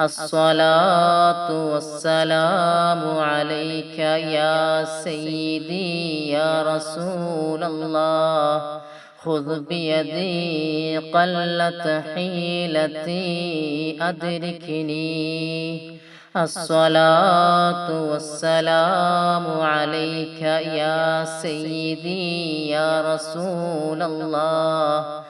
الصلاة والسلام عليك يا سيدي يا رسول الله. خذ بيدي قلت حيلتي أدركني. الصلاة والسلام عليك يا سيدي يا رسول الله.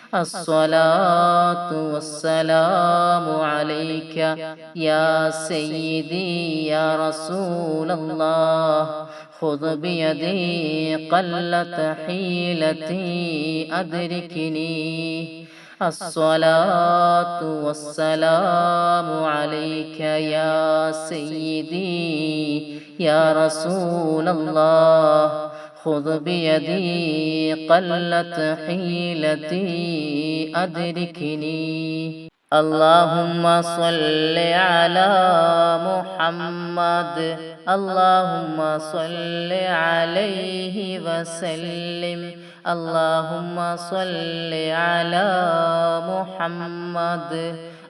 الصلاة والسلام عليك يا سيدي يا رسول الله. خذ بيدي قلت حيلتي أدركني. الصلاة والسلام عليك يا سيدي يا رسول الله. خذ بيدي قلت حيلتي أدركني. اللهم صل على محمد. اللهم صل عليه وسلم. اللهم صل على محمد.